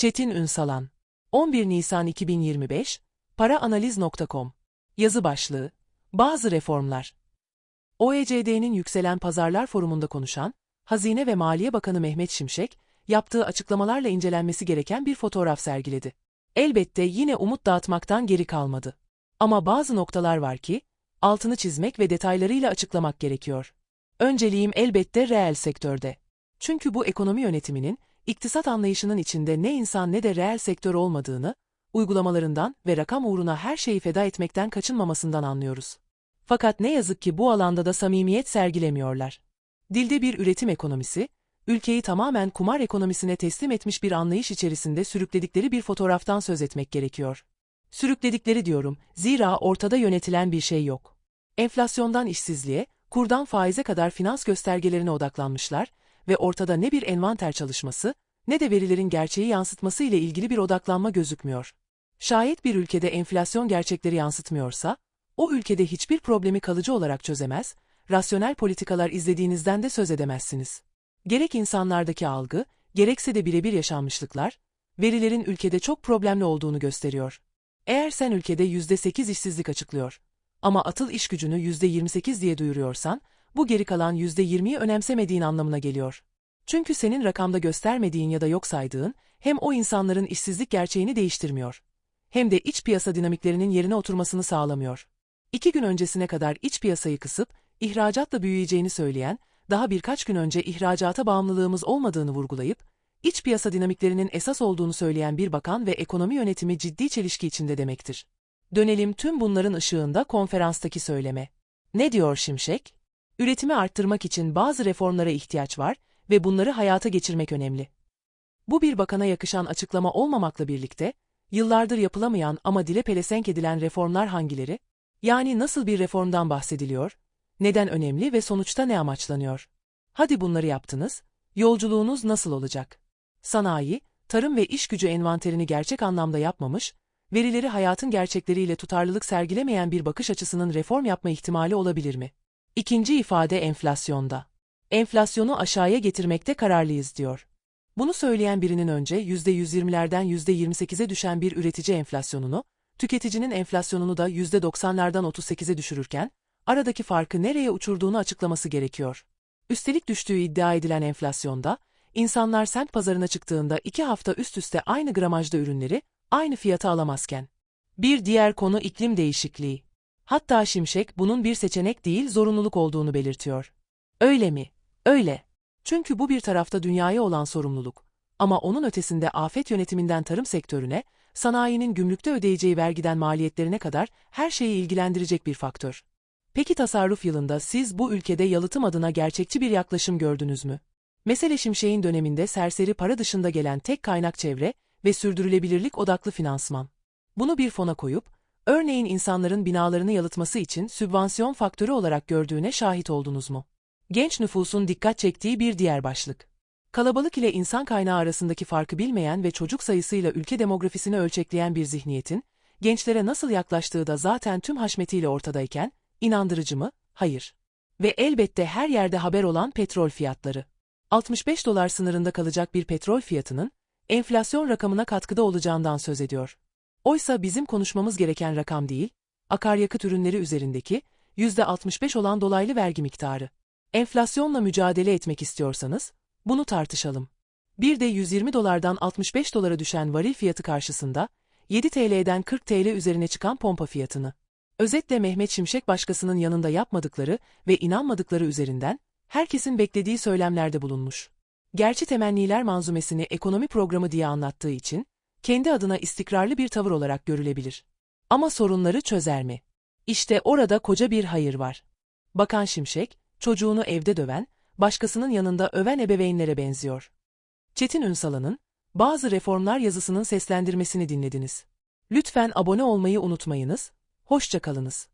Çetin Ünsalan 11 Nisan 2025 Paraanaliz.com Yazı başlığı Bazı reformlar OECD'nin Yükselen Pazarlar Forumu'nda konuşan, Hazine ve Maliye Bakanı Mehmet Şimşek, yaptığı açıklamalarla incelenmesi gereken bir fotoğraf sergiledi. Elbette yine umut dağıtmaktan geri kalmadı. Ama bazı noktalar var ki, altını çizmek ve detaylarıyla açıklamak gerekiyor. Önceliğim elbette reel sektörde. Çünkü bu ekonomi yönetiminin, iktisat anlayışının içinde ne insan ne de reel sektör olmadığını, uygulamalarından ve rakam uğruna her şeyi feda etmekten kaçınmamasından anlıyoruz. Fakat ne yazık ki bu alanda da samimiyet sergilemiyorlar. Dilde bir üretim ekonomisi, ülkeyi tamamen kumar ekonomisine teslim etmiş bir anlayış içerisinde sürükledikleri bir fotoğraftan söz etmek gerekiyor. Sürükledikleri diyorum, zira ortada yönetilen bir şey yok. Enflasyondan işsizliğe, kurdan faize kadar finans göstergelerine odaklanmışlar ve ortada ne bir envanter çalışması, ne de verilerin gerçeği yansıtması ile ilgili bir odaklanma gözükmüyor. Şayet bir ülkede enflasyon gerçekleri yansıtmıyorsa, o ülkede hiçbir problemi kalıcı olarak çözemez, rasyonel politikalar izlediğinizden de söz edemezsiniz. Gerek insanlardaki algı, gerekse de birebir yaşanmışlıklar, verilerin ülkede çok problemli olduğunu gösteriyor. Eğer sen ülkede %8 işsizlik açıklıyor ama atıl iş gücünü %28 diye duyuruyorsan, bu geri kalan %20'yi önemsemediğin anlamına geliyor. Çünkü senin rakamda göstermediğin ya da yok saydığın, hem o insanların işsizlik gerçeğini değiştirmiyor, hem de iç piyasa dinamiklerinin yerine oturmasını sağlamıyor. İki gün öncesine kadar iç piyasayı kısıp, ihracatla büyüyeceğini söyleyen, daha birkaç gün önce ihracata bağımlılığımız olmadığını vurgulayıp, iç piyasa dinamiklerinin esas olduğunu söyleyen bir bakan ve ekonomi yönetimi ciddi çelişki içinde demektir. Dönelim tüm bunların ışığında konferanstaki söyleme. Ne diyor Şimşek? Üretimi arttırmak için bazı reformlara ihtiyaç var ve bunları hayata geçirmek önemli. Bu bir bakana yakışan açıklama olmamakla birlikte, yıllardır yapılamayan ama dile pelesenk edilen reformlar hangileri? Yani nasıl bir reformdan bahsediliyor? Neden önemli ve sonuçta ne amaçlanıyor? Hadi bunları yaptınız, yolculuğunuz nasıl olacak? Sanayi, tarım ve iş gücü envanterini gerçek anlamda yapmamış, verileri hayatın gerçekleriyle tutarlılık sergilemeyen bir bakış açısının reform yapma ihtimali olabilir mi? İkinci ifade enflasyonda. Enflasyonu aşağıya getirmekte kararlıyız diyor. Bunu söyleyen birinin önce %120'lerden %28'e düşen bir üretici enflasyonunu, tüketicinin enflasyonunu da %90'lardan 38'e düşürürken, aradaki farkı nereye uçurduğunu açıklaması gerekiyor. Üstelik düştüğü iddia edilen enflasyonda, insanlar sent pazarına çıktığında iki hafta üst üste aynı gramajda ürünleri, aynı fiyata alamazken. Bir diğer konu iklim değişikliği. Hatta Şimşek bunun bir seçenek değil zorunluluk olduğunu belirtiyor. Öyle mi? Öyle. Çünkü bu bir tarafta dünyaya olan sorumluluk. Ama onun ötesinde afet yönetiminden tarım sektörüne, sanayinin gümrükte ödeyeceği vergiden maliyetlerine kadar her şeyi ilgilendirecek bir faktör. Peki tasarruf yılında siz bu ülkede yalıtım adına gerçekçi bir yaklaşım gördünüz mü? Mesele Şimşek'in döneminde serseri para dışında gelen tek kaynak çevre ve sürdürülebilirlik odaklı finansman. Bunu bir fona koyup, örneğin insanların binalarını yalıtması için sübvansiyon faktörü olarak gördüğüne şahit oldunuz mu? Genç nüfusun dikkat çektiği bir diğer başlık. Kalabalık ile insan kaynağı arasındaki farkı bilmeyen ve çocuk sayısıyla ülke demografisini ölçekleyen bir zihniyetin, gençlere nasıl yaklaştığı da zaten tüm haşmetiyle ortadayken, inandırıcı mı? Hayır. Ve elbette her yerde haber olan petrol fiyatları. 65 dolar sınırında kalacak bir petrol fiyatının, enflasyon rakamına katkıda olacağından söz ediyor. Oysa bizim konuşmamız gereken rakam değil, akaryakıt ürünleri üzerindeki %65 olan dolaylı vergi miktarı. Enflasyonla mücadele etmek istiyorsanız, bunu tartışalım. Bir de 120 dolardan 65 dolara düşen varil fiyatı karşısında, 7 TL'den 40 TL üzerine çıkan pompa fiyatını. Özetle Mehmet Şimşek başkasının yanında yapmadıkları ve inanmadıkları üzerinden, herkesin beklediği söylemlerde bulunmuş. Gerçi temenniler manzumesini ekonomi programı diye anlattığı için, kendi adına istikrarlı bir tavır olarak görülebilir. Ama sorunları çözer mi? İşte orada koca bir hayır var. Bakan Şimşek, çocuğunu evde döven, başkasının yanında öven ebeveynlere benziyor. Çetin Ünsal'ın, bazı reformlar yazısının seslendirmesini dinlediniz. Lütfen abone olmayı unutmayınız, hoşça kalınız.